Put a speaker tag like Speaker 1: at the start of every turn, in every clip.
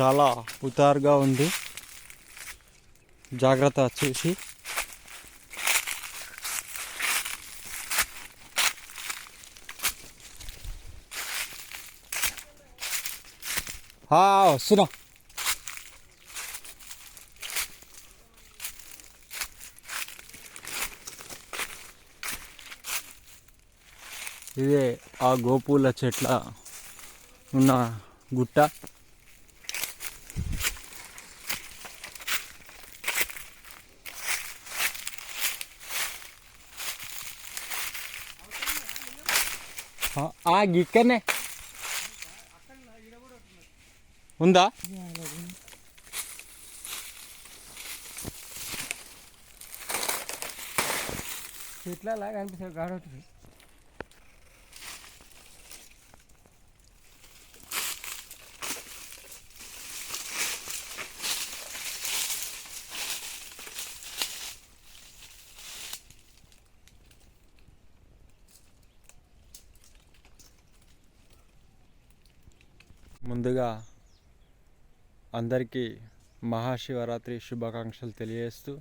Speaker 1: చాలా ఉతారుగా ఉంది. జాగ్రత్త చూసి. వస్తున్నా. ఇదే ఆ గోపూల చెట్ల ఉన్న గుట్ట. ఆ- ఆ గిక్కనే. ఉందా?
Speaker 2: చెట్ల లాగా అనిపిస్తుంది గాడవుతుంది
Speaker 1: ముందుగా అందరికీ మహాశివరాత్రి శుభాకాంక్షలు తెలియజేస్తూ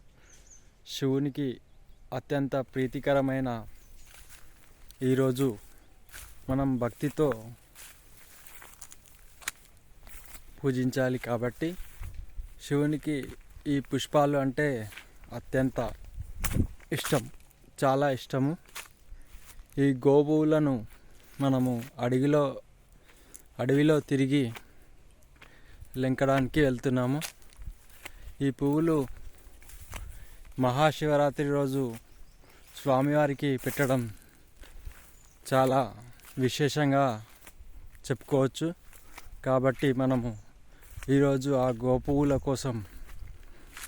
Speaker 1: శివునికి అత్యంత ప్రీతికరమైన ఈరోజు మనం భక్తితో పూజించాలి కాబట్టి శివునికి ఈ పుష్పాలు అంటే అత్యంత ఇష్టం చాలా ఇష్టము. ఈ గోపువులను మనము అడవిలో అడవిలో తిరిగి లెంకడానికి వెళ్తున్నాము. ఈ పువ్వులు మహాశివరాత్రి రోజు స్వామివారికి పెట్టడం చాలా విశేషంగా చెప్పుకోవచ్చు. కాబట్టి మనము ఈరోజు ఆ గోపువుల కోసం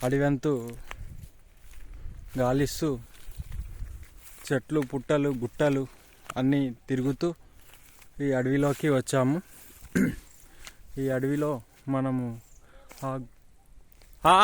Speaker 1: అడివంతు గాలిస్తూ చెట్లు పుట్టలు గుట్టలు అన్నీ తిరుగుతూ ఈ అడవిలోకి వచ్చాము. ఈ అడవిలో మనము ఆ- ఆ